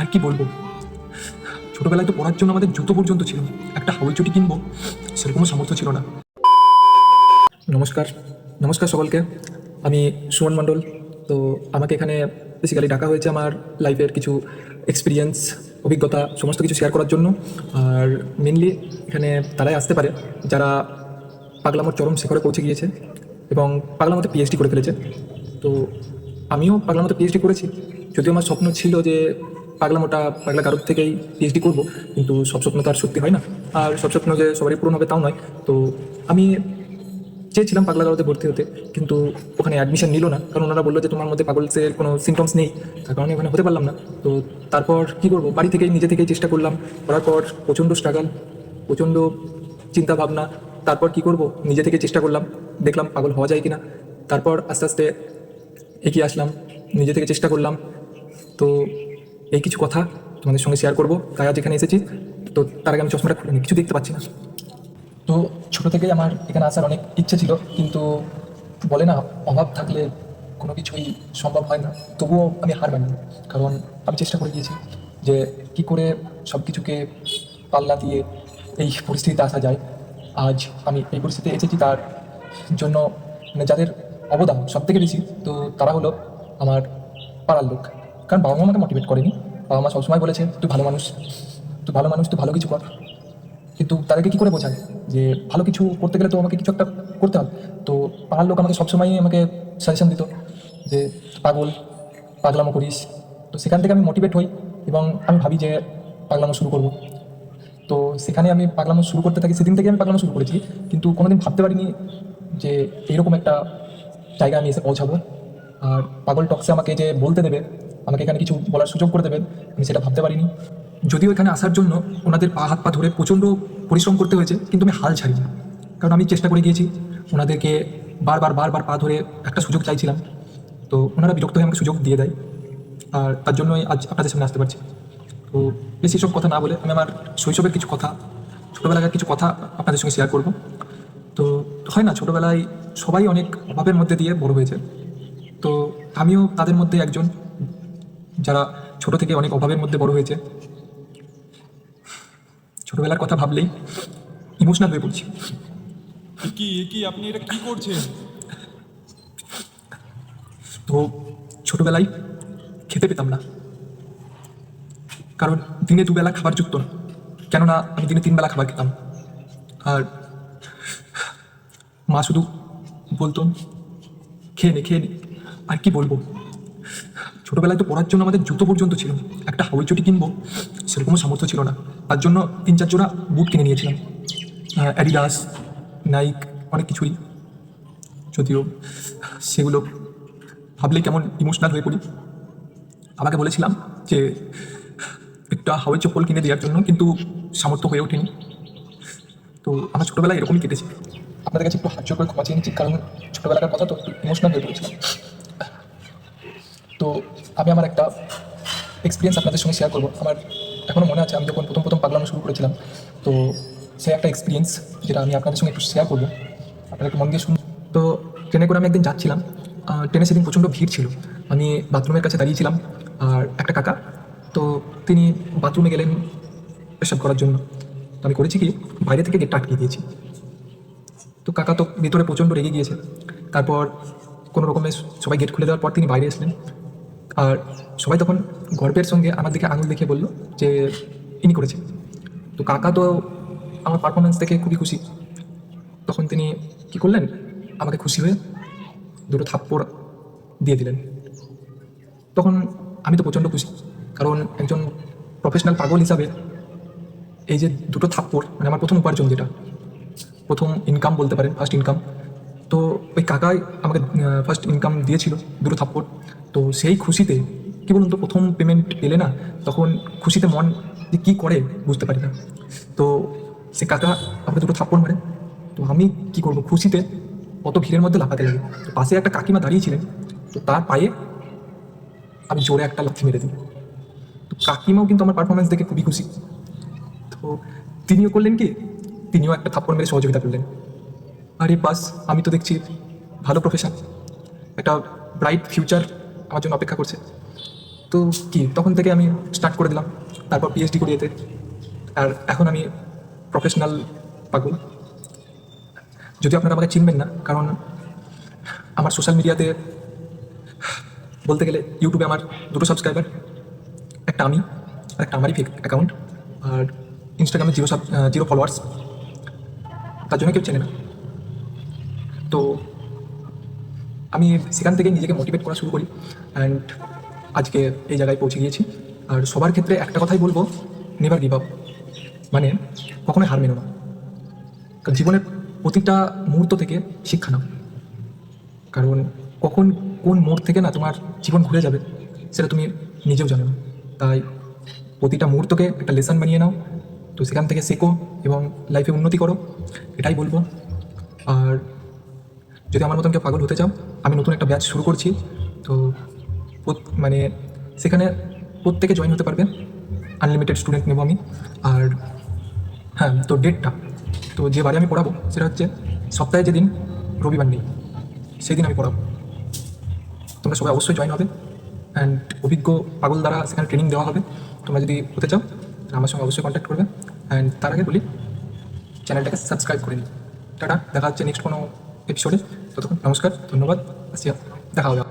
আর কি বলব? ছোটবেলায় তো পড়ার জন্য আমাদের জুতো পর্যন্ত ছিল। একটা হাওয়াই চটি কিনবো, সেরকমও সামর্থ্য ছিল না। নমস্কার নমস্কার সকলকে। আমি সুমন মণ্ডল। তো আমাকে এখানে বেসিক্যালি ডাকা হয়েছে আমার লাইফের কিছু এক্সপিরিয়েন্স অভিজ্ঞতা, সমস্ত কিছু শেয়ার করার জন্য। আর মেনলি এখানে তারাই আসতে পারে, যারা পাগলামোর চরম শিখরে পৌঁছে গিয়েছে এবং পাগলামোতে পিএইচডি করে ফেলেছে। তো আমিও পাগলামোতে পিএইচডি করেছি। যদিও আমার স্বপ্ন ছিল যে পাগলামোটা পাগলা কারোর থেকেই পিএইচডি করব, কিন্তু সব স্বপ্ন তো আর সত্যি হয় না। আর সব স্বপ্ন যে সবারই পূরণ হবে তাও নয়। তো আমি চেয়েছিলাম পাগলা গারোতে ভর্তি হতে, কিন্তু ওখানে অ্যাডমিশন নিল না, কারণ ওনারা বলল যে তোমার মধ্যে পাগলসের কোনো সিমটমস নেই, তার কারণে ওখানে হতে পারলাম না। তো তারপর কি করব? বাড়ি থেকেই, নিজে থেকেই চেষ্টা করলাম, করার পর প্রচণ্ড স্ট্রাগল প্রচণ্ড চিন্তা ভাবনা তারপর কি করব? নিজে থেকে চেষ্টা করলাম, দেখলাম পাগল হওয়া যায় কিনা। তারপর আস্তে আস্তে এগিয়ে আসলাম, নিজে থেকে চেষ্টা করলাম। তো এই কিছু কথা তোমাদের সঙ্গে শেয়ার করব। তাই আজ এখানে এসেছি। তো তার আগে আমি চশমাটা খুলে কিছু দেখতে পাচ্ছি না। তো ছোটো থেকেই আমার এখানে আসার অনেক ইচ্ছে ছিল, কিন্তু বলে না, অভাব থাকলে কোনো কিছুই সম্ভব হয় না। তবুও আমি হার মানি। কারণ আমি চেষ্টা করে গিয়েছি যে কি করে সব কিছুকে পাল্লা দিয়ে এই পরিস্থিতিতে আসা যায়। আজ আমি এই পরিস্থিতিতে এসেছি তার জন্য মানে যাদের অবদান সব থেকে বেশি, তো তারা হলো আমার পাড়ার লোক। কারণ বাবা মা আমাকে মোটিভেট করেনি। বাবা মা সবসময় বলেছে, তুই ভালো মানুষ, তুই ভালো মানুষ, তুই ভালো কিছু কর। কিন্তু তাদেরকে কী করে বোঝায়? যে ভালো কিছু করতে গেলে তো আমাকে কিছু একটা করতে হবে। তো পাড়ার লোক আমাকে সবসময়ই আমাকে সাজেশন দিত যে, পাগল, পাগলামো করিস। তো সেখান থেকে আমি মোটিভেট হই এবং আমি ভাবি যে পাগলামো শুরু করব। তো সেখানে আমি পাগলামো শুরু করতে থাকি, সেদিন থেকে আমি পাগলামো শুরু করেছি। কিন্তু কোনোদিন ভাবতে পারিনি যে এইরকম একটা জায়গায় আমি এসে পৌঁছাবো। আর পাগল টক্সে আমাকে যে বলতে দেবে আমাকে এখানে কিছু বলার সুযোগ করে দেবেন, আমি সেটা ভাবতে পারিনি। যদিও এখানে আসার জন্য ওনাদের পা হাত পা ধরে প্রচণ্ড পরিশ্রম করতে হয়েছে, কিন্তু আমি হাল ছাড়িনি। কারণ আমি চেষ্টা করে গিয়েছি, ওনাদেরকে বারবার বারবার পা ধরে একটা সুযোগ চাইছিলাম। তো ওনারা বিরক্ত হয়ে আমাকে সুযোগ দিয়ে দেয়, আর তার জন্যই আজ আপনাদের সামনে আসতে পারছি। তো বেশি সব কথা না বলে আমি আমার শৈশবের কিছু কথা, ছোটোবেলাকার কিছু কথা আপনাদের সঙ্গে শেয়ার করব। তো হয় না, ছোটোবেলায় সবাই অনেক অভাবের মধ্যে দিয়ে বড় হয়েছে। তো আমিও তাদের মধ্যে একজন। যারা ছোট থেকে অনেক অভাবের মধ্যে বড় হয়েছে। ছোটবেলার কথা ভাবলেই ইমোশনাল হয়ে পড়ছি। কি কি আপনি এটা কি করছেন? তো ছোটবেলায় খেতে পেতাম না। কারণ দিনে দুবেলা খাবার যুক্ত না। কেননা আমি দিনে তিন বেলা খাবার খেতাম। আর মা শুধু বলতো খেয়ে নে খেয়ে নে। আর কি বলব? ছোটবেলায় তো পড়ার জন্য আমাদের জুতো পর্যন্ত ছিল। একটা হাওয়াই চটি কিনবো, সেরকমও সামর্থ্য ছিল না। তার জন্য তিন চার জোড়া বুট কিনে নিয়েছিলাম। অ্যাডিডাস নাইক অনেক কিছুই। যদিও সেগুলো ভাবলেই কেমন ইমোশনাল হয়ে পড়ি। আমাকে বলেছিলাম যে একটা হাওয়াই চপ্পল কিনে দেওয়ার জন্য কিন্তু সামর্থ্য হয়ে ওঠেনি। তো আমার ছোটোবেলায় এরকমই কেটেছে। আপনাদের কাছে একটু হাত করে ক্ষমা চেয়ে নিচ্ছি, কারণ ছোটোবেলাকার কথা তো ইমোশনাল হয়ে পড়েছিলাম। তো আমি আমার একটা এক্সপিরিয়েন্স আপনাদের সঙ্গে শেয়ার করব। আমার এখনও মনে আছে, আমি যখন প্রথম প্রথম পাগলানো শুরু করেছিলাম, তো সে একটা এক্সপিরিয়েন্স যেটা আমি আপনাদের সঙ্গে একটু শেয়ার করব। আপনারা একটু মন দিয়ে শুনুন। তো ট্রেনে করে আমি একদিন যাচ্ছিলাম ট্রেনে সেদিন প্রচণ্ড ভিড় ছিল। আমি বাথরুমের কাছে দাঁড়িয়েছিলাম, আর একটা কাকা, তো তিনি বাথরুমে গেলেন পেশাব করার জন্য। তো আমি করেছি কি, বাইরে থেকে গেটটা আটকে দিয়েছি। তো কাকা তো ভিতরে প্রচণ্ড রেগে গিয়েছে। তারপর কোনো রকমের সবাই গেট খুলে দেওয়ার পর তিনি বাইরে আসলেন আর সবাই তখন গর্বের সঙ্গে আমার দিকে আঙুল দেখিয়ে বলল যে, ইনি করেছে তো কাকা তো আমার পারফরমেন্স দেখে খুবই খুশি। তখন তিনি কি করলেন? আমাকে খুশি হয়ে দুটো থাপ্পড় দিয়ে দিলেন। তখন আমি তো প্রচণ্ড খুশি, কারণ একজন প্রফেশনাল পাগল হিসাবে এই যে দুটো থাপ্পড় মানে আমার প্রথম উপার্জন যেটা, প্রথম ইনকাম বলতে পারেন ফার্স্ট ইনকাম তো ওই কাকাই আমাকে ফার্স্ট ইনকাম দিয়েছিল, দুটো থাপ্পড়। তো সেই খুশিতে, কি বলুন তো, প্রথম পেমেন্ট পেলে না, তখন খুশিতে মন যে কী করে বুঝতে পারি না। তো সে কাকা আমাকে দুটো থাপ্পড় মারে। তো আমি কী করব, খুশিতে অত ভিড়ের মধ্যে লাফাতে লাগে। তো পাশে একটা কাকিমা দাঁড়িয়েছিলেন তো তার পায়ে আমি জোরে একটা লাথি মেরে দিই তো কাকিমাও কিন্তু আমার পারফরমেন্স দেখে খুবই খুশি। তো তিনিও করলেন কি, তিনিও একটা থাপ্পড় মেরে সহযোগিতা করলেন। আরে বাস, আমি তো দেখছি ভালো প্রফেশন একটা ব্রাইট ফিউচার আমার জন্য অপেক্ষা করছে। তো কি, তখন থেকে আমি স্টার্ট করে দিলাম, তারপর পিএইচডি করি এতে। আর এখন আমি প্রফেশনাল পাগল। যদি আপনারা আমাকে চিনবেন না, কারণ আমার সোশ্যাল মিডিয়াতে বলতে গেলে ইউটিউবে আমার দুটো সাবস্ক্রাইবার একটা আমি আর একটা আমারই ফেক অ্যাকাউন্ট আর ইনস্টাগ্রামে জিরো সাব জিরো ফলোয়ার্স তার জন্য কেউ চেনে না। তো আমি সেখান থেকে নিজেকে মোটিভেট করা শুরু করি অ্যান্ড আজকে এই জায়গায় পৌঁছে গিয়েছি। আর সবার ক্ষেত্রে একটা কথাই বলব নেভার গিভ আপ মানে কখনোই হার মেনো না। কারণ জীবনের প্রতিটা মুহূর্ত থেকে শিক্ষা নাও। কারণ কখন কোন মোড় থেকে না তোমার জীবন ঘুরে যাবে, সেটা তুমি নিজেও জানো না। তাই প্রতিটা মুহূর্তকে একটা লেসন বানিয়ে নাও। তো সেখান থেকে শেখো এবং লাইফে উন্নতি করো, এটাই বলব। আর যদি আমার মতন কেউ পাগল হতে চাও, আমি নতুন একটা ব্যাচ শুরু করছি। তো মানে সেখানে প্রত্যেকে জয়েন হতে পারবে। আনলিমিটেড স্টুডেন্ট নেব আমি। আর হ্যাঁ তো ডেটটা তো যে বারে আমি পড়াবো, সেটা হচ্ছে সপ্তাহে যেদিন রবিবার নেই সেই দিন আমি পড়াবো। তোমরা সবাই অবশ্যই জয়েন হবে। অ্যান্ড অভিজ্ঞ পাগল দ্বারা সেখানে ট্রেনিং দেওয়া হবে। তোমরা যদি হতে চাও, তাহলে আমার সঙ্গে অবশ্যই কন্ট্যাক্ট করবে। অ্যান্ড তার আগে বলি চ্যানেলটাকে সাবস্ক্রাইব করে নিই টাটা, দেখা হচ্ছে নেক্সট কোনো এপিসোডে ততক্ষণ নমস্কার ধন্যবাদ। আসিয়া দেখা হবে।